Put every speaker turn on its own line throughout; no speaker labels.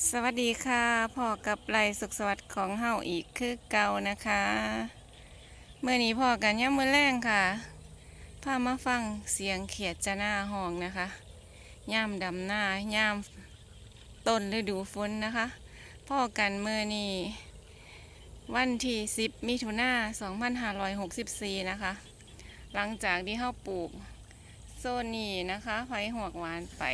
สวัสดีค่ะพ่อกับไรสุขสวัสดิ์ของเฮาอีกคือเก่านะคะเมื่อนี้พ่อกันย่ำมือแรงค่ะพามาฟังเสียงเขียดจะหน้าห้องนะคะย่ามดำหน้าย่ามต้นฤดูฝนนะคะ พ่อกันเมื่อนี้วันที่ 10 มิถุนา2564 นะคะ หลังจากที่เฮาปลูกโซนนี้นะคะไผ่หวกหวานไป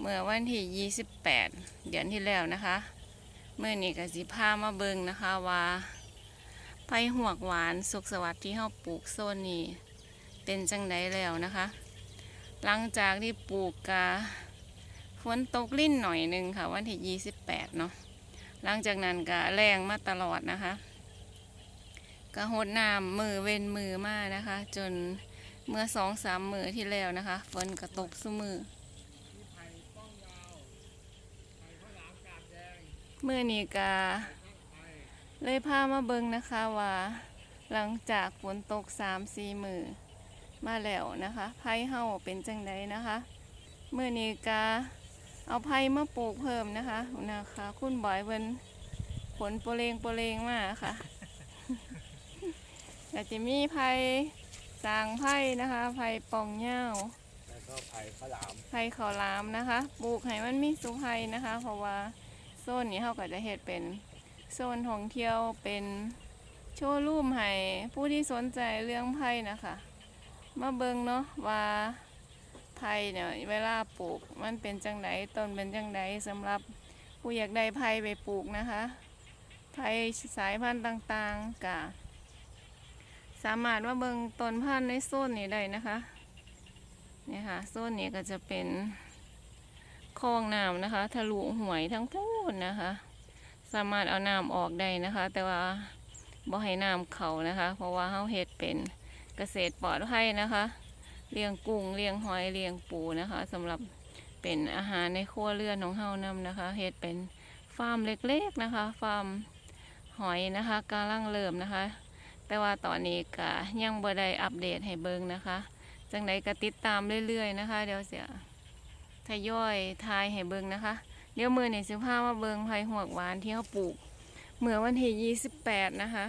เมื่อวันที่ 28 เดือนที่แล้วนะคะเมื่อนี้ก็สิพามาเบิงนะคะว่าไผ่หวกหวานสุขสวัสดิ์ที่เฮาปลูกโซนนี้เป็นจังไดแล้วนะคะ หลังจากที่ปลูกกะฝนตกลิ่นหน่อยหนึงค่ะ วันที่28เนาะหลังจากนั้นก็แรงมาตลอดนะคะก็หดน้ำมือเว้นมือมานะคะ จนเมื่อสองสามมือที่แล้วนะคะฝนก็ตกซุมือ เมื่อนี้กาเลยพามาเบิงนะคะว่า หลังจากฝนตกสามสี่มือมาแล้วนะคะไผ่เฮาเป็นจังไดนะคะเมื่อนี้กาเอาไผ่มาปลูกเพิ่มนะคะนะคะ คุณบอยเพิ่นผลโปรเลงโปรเลงมาค่ะก็จะมีไผ่สางไผ่นะคะไผ่ปองเหย้า
แล้วก็ไผ่ข้าวหลาม
ไผ่ขาวหลามนะคะปลูกให้มันมีสุไผ่นะคะ เพราะว่า โซนนี้เขาก็จะเฮ็ดเป็นโซนท่องเที่ยวเป็นโชว์รูมให้ผู้ที่สนใจเรื่องไผ่นะคะ มาเบิ่งเนาะว่าไผ่เนี่ยเวลาปลูกมันเป็นจังไดต้นเป็นจังไดสำหรับผู้อยากได้ไผ่ไปปลูกนะคะไผ่สายพันธุ์ต่างๆกะสามารถว่าเบิ่งต้นพันธุ์ในโซนนี้ได้นะคะเนี่ยค่ะโซนนี้ก็จะเป็นคลองน้ำนะคะ ทะลุหวยทั้งพู นนะคะ สามารถเอาน้ำออกได้นะคะ แต่ว่าบ่ให้น้ำเขานะคะ เพราะว่าเฮาเฮ็ดเป็นเกษตรปลอดภัยนะคะเลี้ยงกุ้งเลี้ยงหอยเลี้ยงปูนะคะสำหรับเป็นอาหารในครัวเรือนของเฮานำนะคะเฮ็ดเป็นฟาร์มเล็กๆนะคะฟาร์มหอยนะคะกำลังเริ่มนะคะ แต่ว่าตอนนี้ก็ยังบ่ได้อัปเดตให้เบิ่งนะคะจังใดก็ติดตามเรื่อยๆนะคะ เดี๋ยวเสียทยอยทายให้เบิ่งนะคะ เดี๋ยวมือนี่สิพามาเบิงไผ่หวกหวานที่เขาปลูก เมื่อวันที่28นะคะ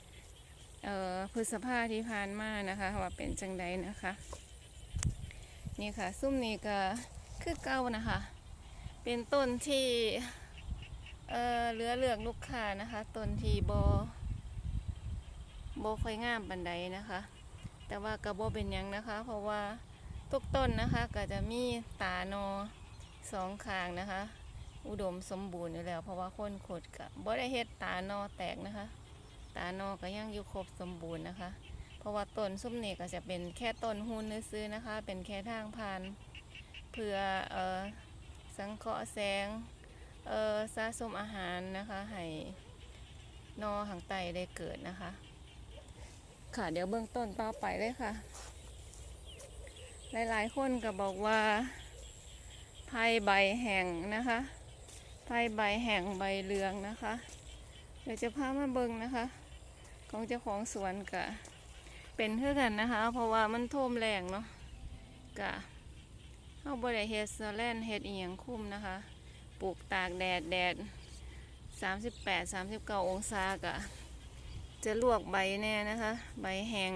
28เอ่อพฤษภาที่ผ่านมานะคะ ว่าเป็นจังใดนะคะ นี่ค่ะ ซุ้มนี้ก็คือเก้านะคะ เป็นต้นที่เอ่อเหลือเลือกลูกค้านะคะต้นที่บโบค่อยงามบันไดนะคะ แต่ว่ากระโบเป็นยังนะคะ เพราะว่าทุกต้นนะคะก็จะมีตาโน สองข้างนะคะ อุดมสมบูรณ์อยู่แล้ว เพราะว่าคนขุดกับบ่ได้เฮ็ดตาโนแตกนะคะ ตาโนก็ยังอยู่ครบสมบูรณ์นะคะ เพราะว่าต้นส้มนี่ก็จะเป็นแค่ต้นหุ่นซื้อนะคะ เป็นแค่ทางผ่านเพื่อเออสังเคราะห์แสงเออสะสมอาหารนะคะให้นอหางไตได้เกิดนะคะ ค่ะเดี๋ยวเบื้องต้นต่อไปเลยค่ะ หลายๆคนก็บอกว่า ไผ่ใบแห้งนะคะไผ่ใบแห้งใบเหลืองนะคะ เดี๋ยวจะพามาเบิ่งนะคะ ของเจ้าของสวนกะเป็นเท่ากันนะคะ เพราะว่ามันท่วมแรงเนาะกะเอาบริเฮดสแลนเฮ็ดอียงคุ้มนะคะ ปลูกตากแดดแดด 38 39 องศากะจะลวกใบแน่นะคะ ใบแห้ง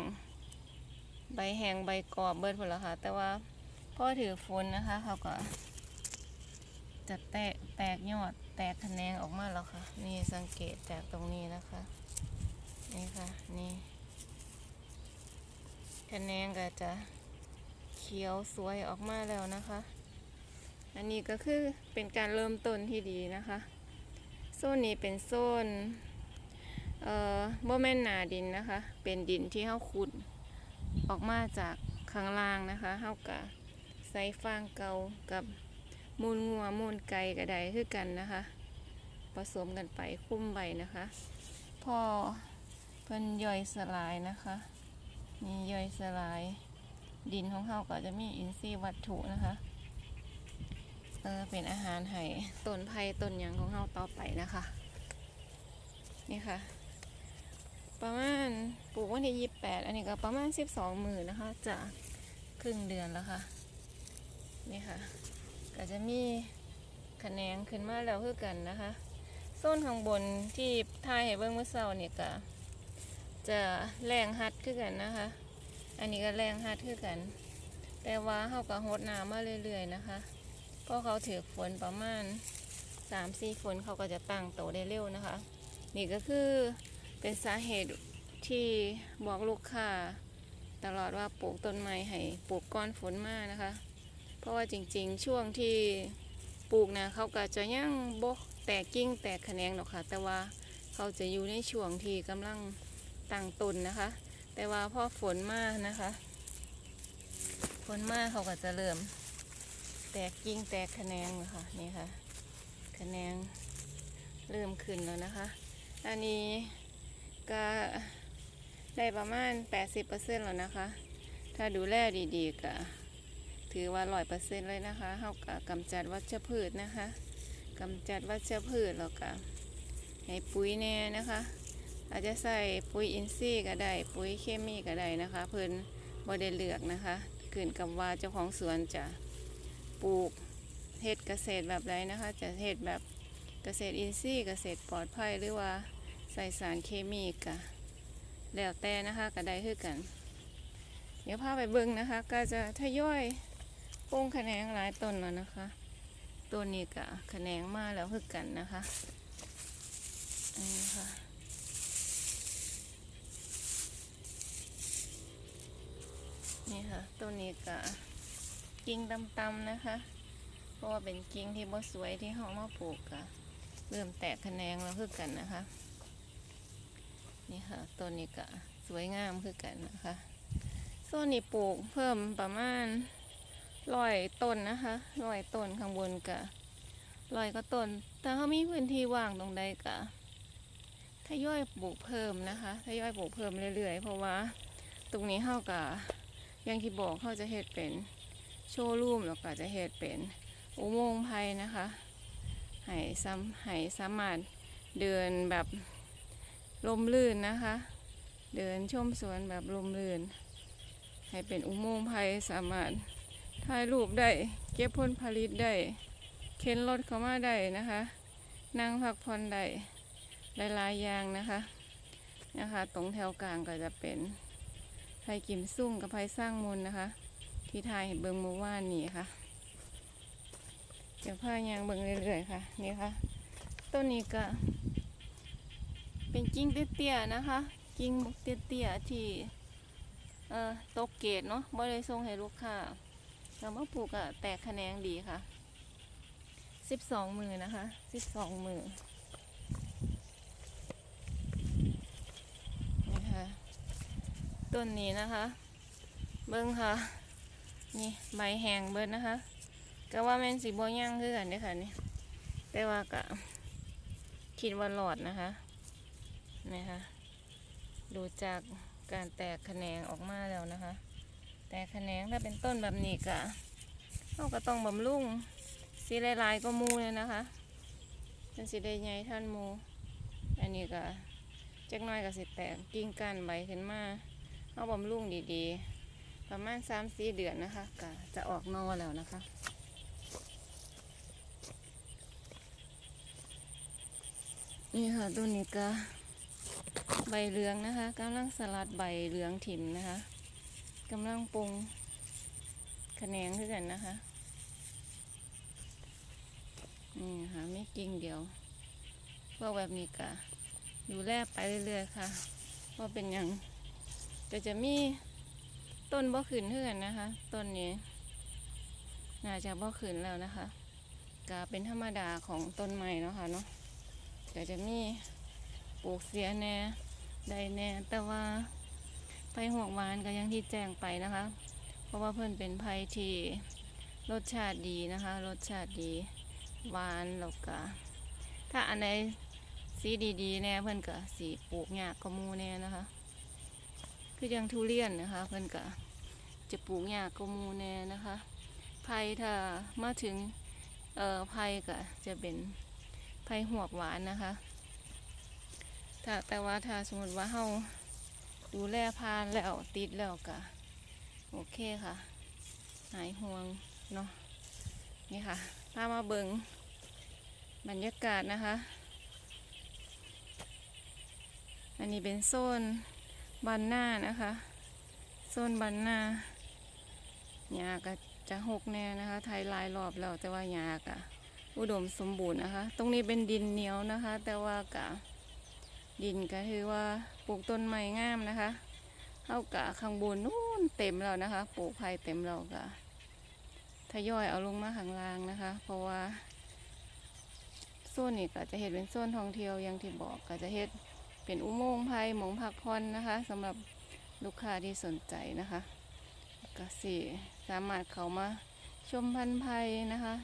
ใบแห้งใบกรอบเบิดหมดแล้วค่ะ แต่ว่าพ่อถือฝนนะคะเขาก็ จะแตกแตกยอดแตกแขนงออกมาแล้วค่ะ นี่สังเกตจากตรงนี้นะคะ นี่ค่ะ นี่แขนงก็จะเขียวสวยออกมาแล้วนะคะ อันนี้ก็คือเป็นการเริ่มต้นที่ดีนะคะ โซนนี้เป็นโซนเอ่อบ่แม่นนาดินนะคะ เป็นดินที่เฮาขุดออกมาจากข้างล่างนะคะเฮากะใส่ฟางเก่ากับ มูลงัวมูลไก่ก็ไดคือกันนะคะ ผสมกันไปคุ้มใบนะคะ พอเพิ่นย่อยสลายนะคะนี่ย่อยสลาย ดินของเฮาก็จะมีอินทรีย์วัตถุนะคะเออเป็นอาหารให้ต้นไผ่ต้นยังของเฮาต่อไปนะคะ นี่ค่ะ ประมาณปลูกวันที่ยี่แปดอันนี้ก็ประมาณสิบสองหมื่นนะคะจะครึ่งเดือนแล้วค่ะ นี่ค่ะ ก็จะมีแขนงขึ้นมาแล้วคือกันนะคะโซนข้างบนที่ทายให้เบิ่งเมื่อเช้าเนี่ยก็จะแรงฮัดคือกันนะคะ อันนี้ก็แรงฮัดคือกัน แต่ว่าเขาก็หดน้ำมาเรื่อยๆนะคะเพราะเขาถือฝนประมาณ3ามสี่ฝนเขาก็จะตั้งโตได้เร็วนะคะ นี่ก็คือเป็นสาเหตุที่บอกลูกค้าตลอดว่าปลูกต้นไม้ให้ปลูกก้อนฝนมานะคะ เพราะว่าจริงๆ ช่วงที่ปลูกนะเขาก็จะยังบกแตกกิ่งแตกแขนงหรอกค่ะ แต่ว่าเขาจะอยู่ในช่วงที่กำลังตั้งตนนะคะ แต่ว่าพอฝนมานะคะ ฝนมาเขาก็จะเริ่ม แตกกิ่งแตกแขนงแล้วค่ะนี่ค่ะแขนงเริ่มขึ้นแล้วนะคะ อันนี้ก็ได้ประมาณ 80%แล้วนะคะ ถ้าดูแลดีๆก็ ถือว่าร้อยเปอร์เซ็นต์เลยนะคะเฮาก็กำจัดวัชพืชนะคะกำจัดวัชพืชแล้วก็ให้ปุ๋ยแน่นะคะ อาจจะใส่ปุ๋ยอินทรีย์ก็ได้ปุ๋ยเคมีก็ได้นะคะ เพิ่นบ่ได้เลือกนะคะขึ้นกับว่าเจ้าของสวนจะปลูกเฮ็ดเกษตรแบบใดนะคะ จะเฮ็ดแบบเกษตรอินทรีย์เกษตรปลอดภัยหรือว่าใส่สารเคมีก็แล้วแต่นะคะก็ได้คือกัน เดี๋ยวพาไปเบิ่งนะคะ ก็จะทยอย โป้งแขนงหลายต้นแล้วนะคะต้นนี้ก็แขนงมาแล้วคือกันนะคะอันนี้ค่ะนี่ค่ะต้นนี้ก็กิ่งตำๆนะคะ เพราะว่าเป็นกิ่งที่บ่สวยที่เขาเอามาปลูกก็เริ่มแตกแขนงแล้วคือกันนะคะ นี่ค่ะต้นนี้ก็สวยงามคือกันนะคะส่วนนี้ปลูกเพิ่มประมาณ ร้อยต้นนะคะร้อยต้นข้างบนกะร้อยก็ต้นแต่เขามีพื้นที่ว่างตรงใดกะทยอยปลูกเพิ่มนะคะทยอยปลูกเพิ่มเรื่อยๆ เพราะว่าตรงนี้เขากะอย่างที่บอกเขาจะเฮ็ดเป็นโชว์รูมแล้วก็จะเฮ็ดเป็นอุโมงค์ภัยนะคะให้ซ้ำให้สามารถเดินแบบลมลื่นนะคะ เดินชมสวนแบบลมลื่น ให้เป็นอุโมงค์ภัยสามารถ ถ่ายรูปได้ เก็บผลผลิตได้ เข็นรถเข้ามาได้นะคะ นั่งพักผ่อนได้หลายๆอย่างนะคะ นะคะ ตรงแถวกลางก็จะเป็นไผ่กิมซุ่งกับไผ่สร้างมูลนะคะ ที่ถ่ายให้เบิงเมื่อวานนี้ค่ะเดี๋ยวพายางเบิงเรื่อยๆค่ะนี่ค่ะต้นนี้ก็เป็นกิ่งเตี้ยๆนะคะ กิ่งเตี้ยๆที่เออตกเกตเนาะบ่ได้ส่งให้ลูกค้า เรามาปลูกอะแตกแขนงดีค่ะสิบสองมือนะคะสิบสองมือนี่ค่ะต้นนี้นะคะ เบิ้งค่ะ นี่ใบแห้งเบิดนะคะก็ว่าแมนสีบัวย่างคือกันเด้ค่ะนี่แต่ว่าก็คิดว่าหลอดนะคะนี่ค่ะดูจากการแตกแขนงออกมาแล้วนะคะ แตกแขนงถ้าเป็นต้นแบบนี้ก็เราก็ต้องบำรุงสีลายๆก็มูเลยนะคะเป็นสีได้ใหญ่ท่านมู อันนี้ก็จักน้อยก็สิแตกกิ่งก้านใบขึ้นมาเอาบำรุงดีๆ ประมาณ3ามสี่เดือนนะคะก็จะออกนอแล้วนะคะนี่ค่ะต้นนี้ก็ใบเหลืองนะคะกำลังสลัดใบเหลืองถิ่มนะคะ กำลังปรุงแขนงขึ้นกันนะคะ นี่ค่ะไม่กิ่งเดียวพวกแบบนี้ก็ดูแลไปเรื่อยๆค่ะเพราะเป็นอย่างก็จะมีต้นบ่ขืนเพื่อนนะคะ ต้นนี้ น่าจะบ่ขืนแล้วนะคะก็เป็นธรรมดาของต้นไม้เนาะค่ะเนาะก็จะมีปลูกเสียแน่ได้แน่แต่ว่า ไผ่หวกหวานก็ยังที่แจ้งไปนะคะ เพราะว่าเพิ่อนเป็นไผ่ที่รสชาติดีนะคะ รสชาติดีหวานแล้วก็ถ้าอันไหนสีดีๆแน่เพิ่อนก็สีปลูกหยากก็มูแน่นะคะ คือยังทุเรียนนะคะ เพิ่อนก็จะปลูกหยากก็มูแน่นะคะไผ่ถ้ามาถึงเอ่อไผ่ก็จะเป็นไผ่หวกหวานนะคะถ้าแต่ว่าถ้าสมมติว่าเฮา ดูแลพานแล้วติดแล้วก็โอเคค่ะ หายห่วงเนาะนี่ค่ะพามาเบิงบรรยากาศนะคะ อันนี้เป็นโซนบันหน้านะคะ โซนบันหน้าหญ้าก็จะหกแน่นะคะ ไทยลายรอบแล้วแต่ว่าหญ้าก็อุดมสมบูรณ์นะคะ ตรงนี้เป็นดินเหนียวนะคะ แต่ว่ากะ ดินก็คือว่าปลูกต้นไม้งามนะคะเท่ากับข้างบนนู้นเต็มแล้วนะคะ ปลูกไผ่เต็มแล้วก็ทยอยเอาลงมาข้างล่างนะคะ เพราะว่าโซนนี้ก็จะเห็นเป็นโซนท่องเที่ยวอย่างที่บอกก็จะเห็นเป็นอุโมงค์ภัยหมองพักผ่อนะคะสำหรับลูกค้าที่สนใจนะคะก็สิสามารถเข้ามาชมพันธุ์ภัยนะคะ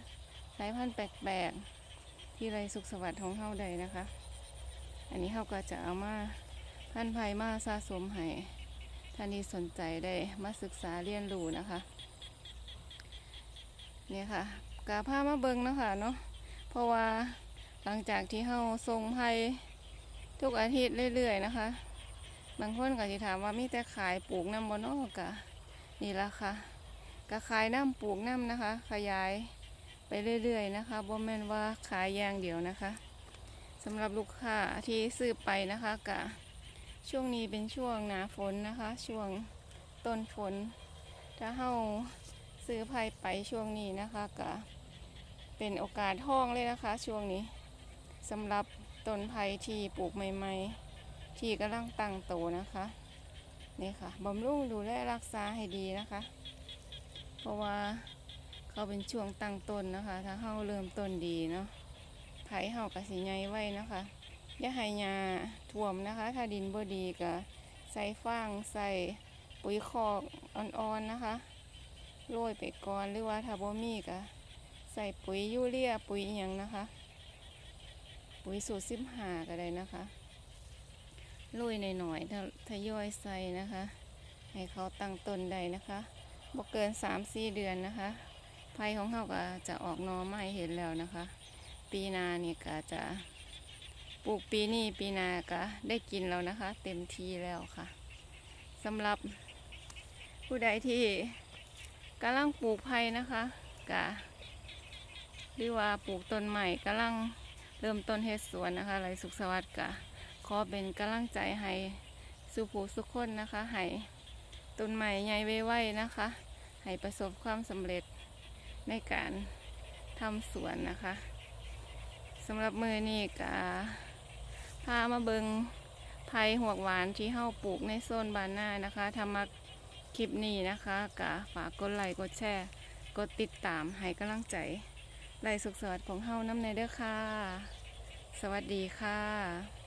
สายพันธุ์แปลกๆที่ไรสุขสวัสดิ์ของเฮาใดนะคะ อันนี้เฮาก็จะเอามาพันภัยมาสะสมให้ท่านที่สนใจได้มาศึกษาเรียนรู้นะคะเนี่ยค่ะกาผ้ามาเบิงนะคะเนาะเพราะว่าหลังจากที่เฮาทรงภัยทุกอาทิตย์เรื่อยๆนะคะ บางคนก็จะถามว่ามีแต่ขายปลูกน้ำบนนอกกะนี่ละค่ะก็ขายน้ำปลูกน้ำนะคะ ขยายไปเรื่อยๆนะคะบ่แม่นว่าขายอย่างเดียวนะคะำหรับลูกค้าที่ซื้อไปนะคะกะช่วงนี้เป็นช่วงหนาฝนนะคะ ช่วงต้นฝน ถ้าเฮาซื้อภัยไปช่วงนี้นะคะกะเป็นโอกาสทองเลยนะคะ ช่วงนี้สำหรับต้นไผ่ที่ปลูกใหม่ๆ ที่กำลังตั้งโตนะคะนี่ค่ะบำรุงดูแลรักษาให้ดีนะคะ เพราะว่าเขาเป็นช่วงตั้งต้นนะคะ ถ้าเฮาเริ่มต้นดีเนาะ ไผ่เฮากะสิใหญ่ไว้นะคะอย่าให้หญ้าท่วมนะคะ ถ้าดินบ่ดีก็ใส่ฟางใส่ปุ๋ยคอกอ่อนๆนะคะโรยไปก่อนหรือว่าถ้าบ่มีก็ใส่ปุ๋ยยูเรียปุ๋ยอย่างนะคะ ปุ๋ยสูตรสิบหาก็ได้นะคะโรยหน่อยๆททยอยใส่นะคะ ให้เขาตั้งต้นได้นะคะบ่เกินสามสี่เดือนนะคะภัยของเขาก็จะออกนอไม้เห็นแล้วนะคะ ปีนานี่ก็จะปลูกปีนี้ปีนาก็ได้กินแล้วนะคะ เต็มทีแล้วค่ะสำหรับผู้ใดที่กำลังปลูกไผ่นะคะกะหรือว่าปลูกต้นใหม่กำลังเริ่มต้นเฮ็ดสวนนะคะไรสุขสวัสดิ์กะขอเป็นกำลังใจให้สุผู้สุขคนนะคะให้ต้นใหม่ใหญ่ไวๆนะคะ ให้ประสบความสำเร็จในการทำสวนนะคะ สำหรับมือนี่กะพามาเบิงไผ่หวกหวานที่เฮาปลูกในโซนบานหน้านะคะถ้ามาคลิปนี้นะคะกะฝากกดไลค์กดแชร์ กดติดตามให้กำลังใจไลสุขสวัสดิ์ของเฮาน้ำในเด้อค่ะ สวัสดีค่ะ